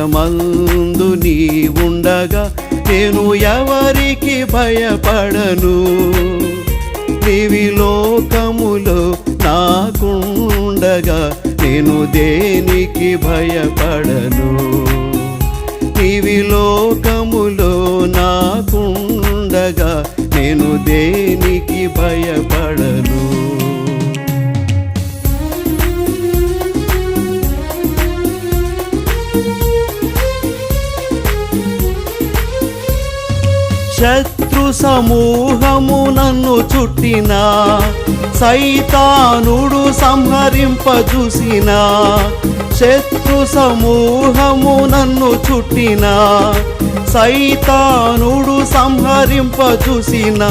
ఆకాశమందు నీవుండగా ఉండగా నేను ఎవరికి భయపడను? నీవి లోకములో నాకుండగా నేను దేనికి భయపడను? నీవి లోకములో నాకుండగా నేను దేనికి భయపడను? శత్రు సమూహము నన్ను చుట్టిన సైతానుడు సంహరింప చూసిన శత్రు సమూహము నన్ను చుట్టిన సైతానుడు సంహరింప చూసిన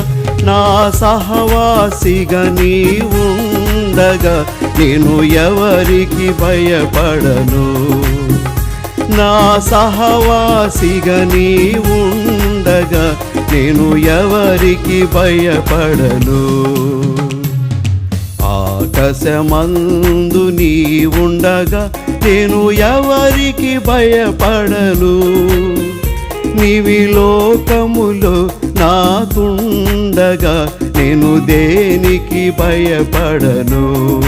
నా సహవాసిగా నీ ఉండగా నేను ఎవరికి భయపడను. నా సహవాసిగా నీవుండగా ఉండగా నేను ఎవరికి భయపడను? ఆకాశమందు నీ ఉండగా నేను ఎవరికి భయపడను? నీవి లోకములో నాకుండగా నేను దేనికి భయపడను?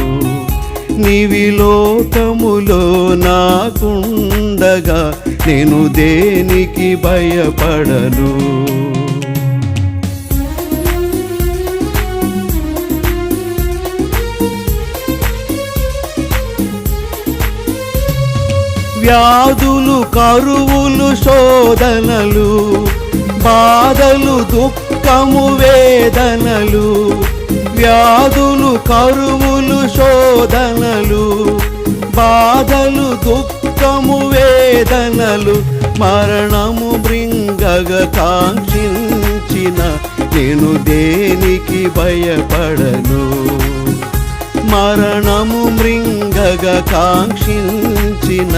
నీవి లోకములో నాకుండగా నేను దేనికి భయపడను? వ్యాధులు కరువులు శోధనలు బాధలు దుఃఖము వేదనలు వ్యాధులు కరువులు శోధనలు బాధలు దుఃఖము వేదనలు మరణము బృంగగ కాంక్షించిన నేను దేనికి భయపడను? మరణము మృంగగ కాంక్షించిన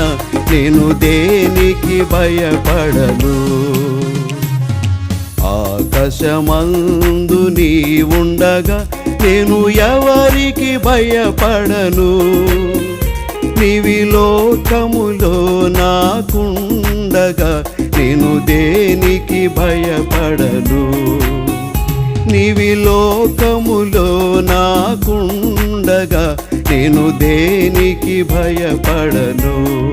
నేను దేనికి భయపడను? ఆకాశమందు నీ ఉండగా నేను ఎవరికి భయపడను? నీవి లోకములో నాకుండగా నేను దేనికి భయపడను? నీవి లోకములో నాకుండగా నేను దేనికి భయపడను?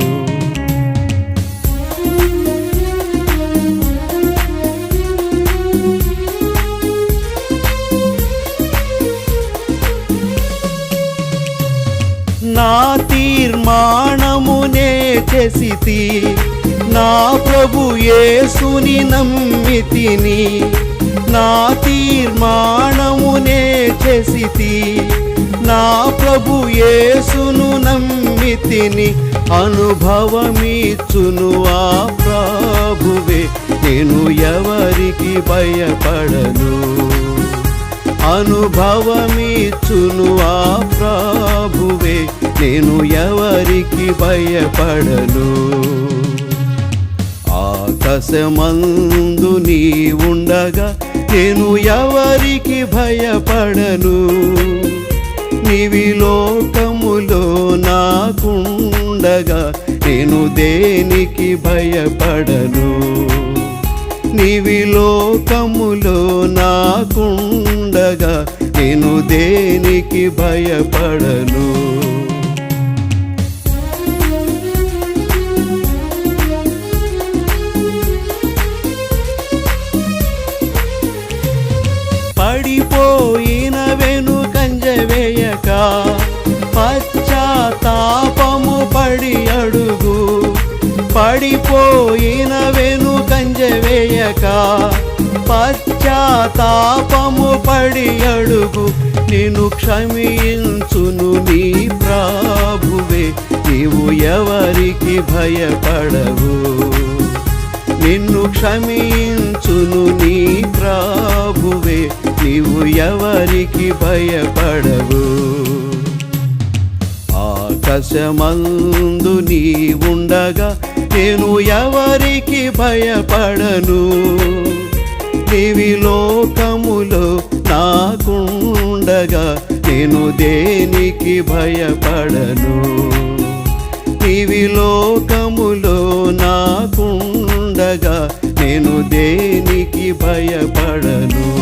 నా తీర్మాణమునే చేసితి. నా ప్రభు యేసుని నమ్మితిని. నా తీర్మాణమునే చేసితి. నా ప్రభు యేసును నమ్మితిని అనుభవమిచ్చును ఆ ప్రభువే. నేను ఎవరికి భయపడను? అనుభవమిచ్చును ఆ ప్రభువే. నేను ఎవరికి భయపడను? ఆకాశమందు నీ ఉండగా నేను ఎవరికి భయపడను? నీవి లోకములో నాకుండగా నేను దేనికి భయపడను? నీవి లోకములో నాకుండగా నేను దేనికి భయపడను? తెలియక పశ్చాత్తాపము పడి అడుగు పడిపోయిన వెనుకంజ వేయక పశ్చాత్తాపము పడి అడుగు నేను క్షమించును నీ ప్రాభువే. నీవు ఎవరికి భయపడవు. నిన్ను క్షమించును నీ ప్రాభువే. నీవు ఎవరికి భయపడవు. ఆకాశమందు నీ ఉండగా నేను ఎవరికి భయపడను? నీవి లోకములో నాకుండగా నేను దేనికి భయపడను? నీవి లోకములో నాకుండగా నేను దేనికి భయపడను?